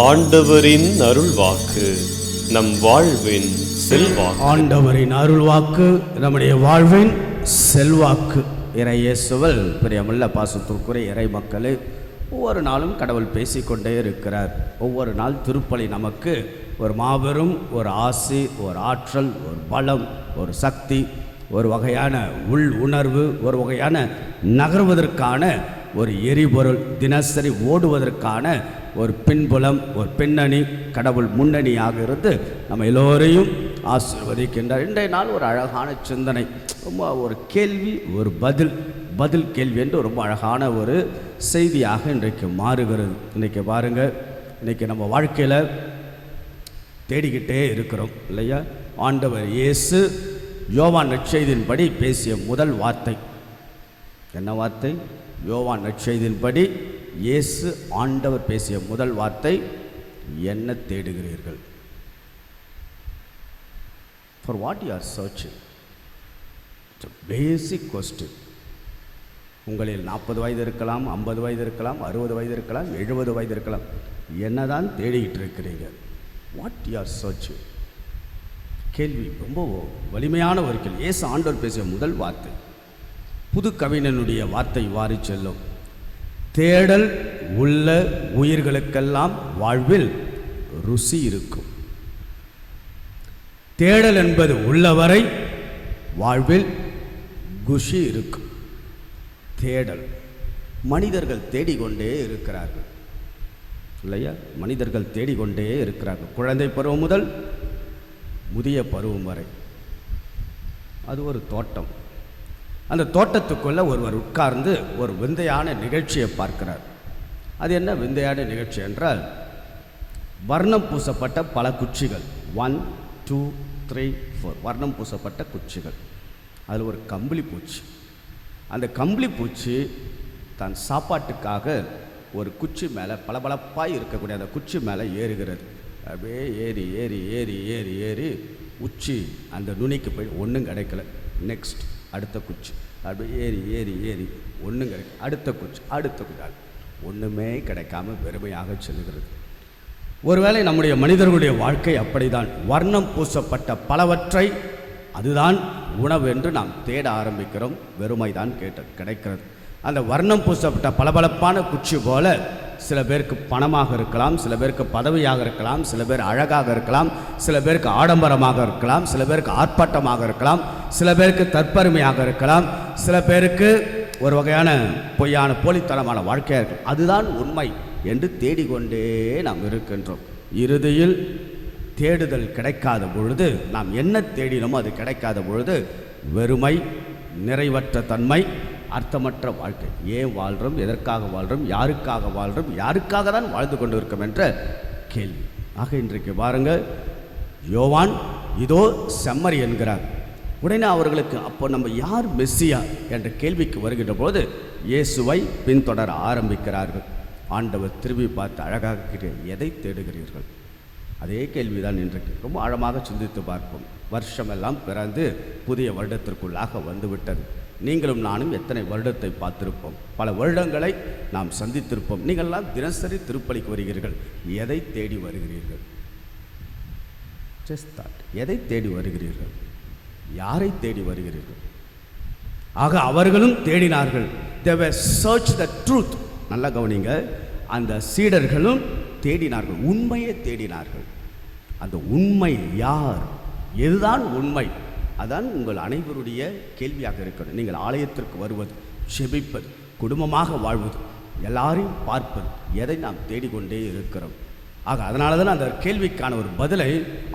ஆண்டவரின் அருள்வாக்கு நம் வாழ்வின் செல்வாக்கு. ஆண்டவரின் அருள்வாக்கு நம்முடைய வாழ்வின் செல்வாக்கு. இறையேசுவல் பிரியமுள்ள பாசத்திற்குரிய இறை மக்களே ஒவ்வொரு நாளும் கடவுள் பேசிக்கொண்டே இருக்கிறார். ஒவ்வொரு நாள் திருப்பலி நமக்கு ஒரு மாபெரும் ஒரு ஆசி ஒரு ஆற்றல் ஒரு பலம் ஒரு சக்தி ஒரு வகையான உள் உணர்வு ஒரு வகையான நகர்வதற்கான ஒரு எரிபொருள் தினசரி ஓடுவதற்கான ஒரு பின்புலம் ஒரு பின்னணி கடவுள் முன்னணியாக இருந்து நம்ம எல்லோரையும் ஆசிர்வதிக்கின்றார். இன்றைய நாள் ஒரு அழகான சிந்தனை ரொம்ப ஒரு கேள்வி ஒரு பதில் பதில் கேள்வி என்று ரொம்ப அழகான ஒரு செய்தியாக இன்றைக்கு மாறுகிறது. இன்றைக்கி பாருங்கள் இன்றைக்கி நம்ம வாழ்க்கையில் தேடிக்கிட்டே இருக்கிறோம் இல்லையா? ஆண்டவர் இயேசு யோவான் நற்செய்தியின்படி பேசிய முதல் வார்த்தை. என்ன வார்த்தை? யோவான் நற்செய்தியின்படி இயேசு ஆண்டவர் பேசிய முதல் வார்த்தை என்ன தேடுகிறீர்கள். For what you are searching basic question உங்களில் நாற்பது வயது இருக்கலாம் ஐம்பது வயது இருக்கலாம் அறுபது வயது இருக்கலாம் எழுபது வயது இருக்கலாம். என்னதான் தேடிக்கிட்டு இருக்கிறீங்க? வாட் யூ ஆர் சர்ச்சிங் கேள்வி ரொம்ப வலிமையான ஒரு கேள்வி. ஏசு ஆண்டவர் பேசிய முதல் வார்த்தை. புது கவிஞனுடைய வார்த்தை வாரி செல்லும். தேடல் உள்ள உயிர்களுக்கெல்லாம் வாழ்வில் ருசி இருக்கும். தேடல் என்பது உள்ளவரை வாழ்வில் குஷி இருக்கும். தேடல். மனிதர்கள் தேடிக்கொண்டே இருக்கிறார்கள். இல்லையா? மனிதர்கள் தேடிக்கொண்டே இருக்கிறார்கள். குழந்தை பருவம் முதல் முதிய பருவம் வரை. அது ஒரு தோட்டம். அந்த தோட்டத்துக்குள்ளே ஒருவர் உட்கார்ந்து ஒரு விந்தையான நிகழ்ச்சியை பார்க்கிறார். அது என்ன விந்தையான நிகழ்ச்சி என்றால் வர்ணம் பூசப்பட்ட பல குச்சிகள். ஒன் டூ த்ரீ ஃபோர் வர்ணம் பூசப்பட்ட குச்சிகள். அதில் ஒரு கம்பளி பூச்சி. அந்த கம்பளி பூச்சி தன் சாப்பாட்டுக்காக ஒரு குச்சி மேலே பளபளப்பாய் இருக்கக்கூடிய அந்த குச்சி மேலே ஏறுகிறது. அப்படியே ஏறி ஏறி ஏறி ஏறி ஏறி உச்சி அந்த நுனிக்கு போய் ஒன்றும் கிடைக்கல. நெக்ஸ்ட் அடுத்த குச்சி. அப்படியே ஏறி ஏறி ஏறி ஒன்றும் கிடைக்கும் அடுத்த குச்சி அடுத்த குச்சி. ஒன்றுமே கிடைக்காம வெறுமையாக செல்கிறது ஒருவேளை நம்முடைய மனிதர்களுடைய வாழ்க்கை அப்படிதான். வர்ணம் பூசப்பட்ட பலவற்றை அதுதான் உணவு என்று நாம் தேட ஆரம்பிக்கிறோம். வெறுமைதான் கேட்ட கிடைக்கிறது. அந்த வர்ணம் பூசப்பட்ட பளபளப்பான குச்சி போல சில பேருக்கு பணமாக இருக்கலாம் சில பேருக்கு பதவியாக இருக்கலாம் சில பேர் அழகாக இருக்கலாம் சில பேருக்கு ஆடம்பரமாக இருக்கலாம் சில பேருக்கு ஆர்ப்பாட்டமாக இருக்கலாம் சில பேருக்கு தற்பெருமையாக இருக்கலாம் சில பேருக்கு ஒரு வகையான பொய்யான போலித்தனமான வாழ்க்கையாக இருக்கும் அதுதான் உண்மை என்று தேடிக்கொண்டே நாம் இருக்கின்றோம். இறுதியில் தேடுதல் கிடைக்காத பொழுது நாம் என்ன தேடினோமோ அது கிடைக்காத பொழுது வெறுமை நிறைவற்ற தன்மை அர்த்தமற்ற வாழ்க்கை. ஏன் வாழ்கிறோம் எதற்காக வாழ்கிறோம் யாருக்காக வாழ்கிறோம் யாருக்காக தான் வாழ்ந்து கொண்டு இருக்கோம் என்ற கேள்வி. ஆக இன்றைக்கு பாருங்கள் யோவான் இதோ செம்மறி என்கிறார். உடனே அவர்களுக்கு அப்போ நம்ம யார் மெஸ்ஸியா என்ற கேள்விக்கு வருகின்ற போது இயேசுவை பின்தொடர ஆரம்பிக்கிறார்கள். ஆண்டவர் திரும்பி பார்த்து அழகாக எதை தேடுகிறீர்கள்? அதே கேள்விதான் இன்றைக்கு. ரொம்ப ஆழமாக சிந்தித்து பார்ப்போம். வருஷமெல்லாம் பிறந்து புதிய வருடத்திற்குள்ளாக வந்துவிட்டது. நீங்களும் நானும் எத்தனை வருடத்தை பார்த்திருப்போம். பல வருடங்களை நாம் சந்தித்திருப்போம். நீங்கள்லாம் தினசரி திருப்பலிக்கு வருகிறீர்கள். எதை தேடி வருகிறீர்கள்? ஜஸ்ட் தாட் எதை தேடி வருகிறீர்கள்? யாரை தேடி வருகிறீர்கள்? ஆக அவர்களும் தேடினார்கள். தேவை சர்ச் த ட்ரூத் நல்லா கவனிங்க. அந்த சீடர்களும் தேடினார்கள். உண்மையை தேடினார்கள். அந்த உண்மை யார்? எதுதான் உண்மை? அதான் உங்கள் அனைவருடைய கேள்வியாக இருக்கணும் நீங்கள் ஆலயத்திற்கு வருவது செபிப்பது குடும்பமாக வாழ்வது எல்லாரையும் பார்ப்பது எதை நாம் தேடிக்கொண்டே இருக்கிறோம். ஆக அதனால தான் அந்த கேள்விக்கான ஒரு பதிலை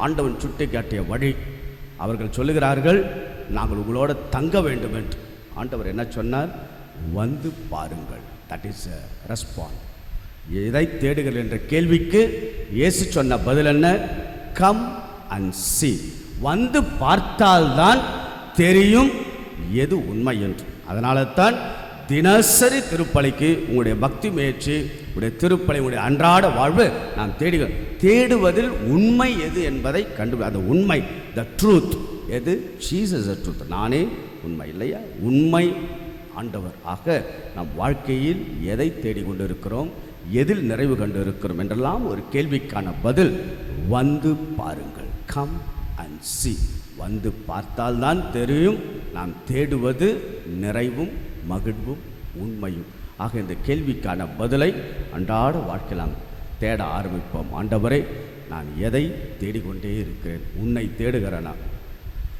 ஆண்டவன் சுட்டி காட்டிய வழி. அவர்கள் சொல்லுகிறார்கள் நாங்கள் உங்களோட தங்க வேண்டும் என்று. ஆண்டவர் என்ன சொன்னார்? வந்து பாருங்கள். தட் இஸ் ரெஸ்பாண்ட் எதை தேடுகள் என்ற கேள்விக்கு இயேசு சொன்ன பதில் என்ன? கம் அண்ட் சி வந்து பார்த்தால்தான் தெரியும் எது உண்மை என்று. அதனால தான் தினசரி திருப்பலிக்கு உங்களுடைய பக்தி முயற்சி உங்களுடைய திருப்பலை உங்களுடைய அன்றாட வாழ்வு நாம் தேடுகிறோம் தேடுவதில் உண்மை எது என்பதை கண்டு அந்த உண்மை. த ட்ரூத் எது? ஜீசஸ் த ட்ரூத் நானே உண்மை இல்லையா? உண்மை ஆண்டவர் ஆக நம் வாழ்க்கையில் எதை தேடிக்கொண்டிருக்கிறோம்? எதில் நிறைவு கண்டு இருக்கிறோம் என்றெல்லாம் ஒரு கேள்விக்கான பதில் வந்து பாருங்கள். கம் அண்ட் சி வந்து பார்த்தால்தான் தெரியும். நாம் தேடுவது நிறைவும் மகிழ்வும் உண்மையும். ஆக இந்த கேள்விக்கான பதிலை அன்றாட வாழ்க்கையில் நாம் தேட ஆரம்பிப்போம். ஆண்டவரே நான் எதை தேடிக்கொண்டே இருக்கிறேன்? உன்னை தேடுகிறேனா?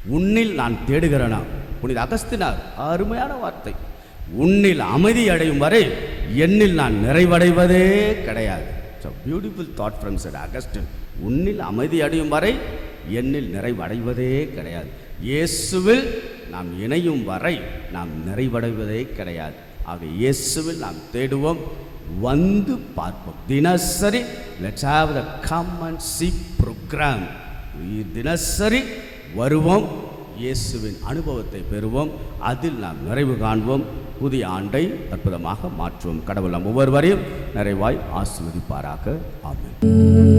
உன்னில் நான் தேடுகிறேனா? புனித அகஸ்தினார் அருமையான வார்த்தை. உன்னில் அமைதி அடையும் வரை என்னில் நான் நிறைவடைவதே கிடையாது. So beautiful thought from sir Augustine உன்னில் அமைதி அடையும் வரை என்னில் நிறைவடைவதே கிடையாது. இயேசுவில் நாம் இணையும் வரை நாம் நிறைவடைவதே கிடையாது. ஆக இயேசுவில் நாம் தேடுவோம் வந்து பார்ப்போம். தினசரி let's have the come and see programme தினசரி வருவோம் இயேசுவின் அனுபவத்தை பெறுவோம். அதில் நாம் நிறைவு காண்போம். புதிய ஆண்டை அற்புதமாக மாற்றுவோம். கடவுள் நம் ஒவ்வொருவரையும் நிறைவாய் ஆசிர்வதிப்பாராக. ஆமாம்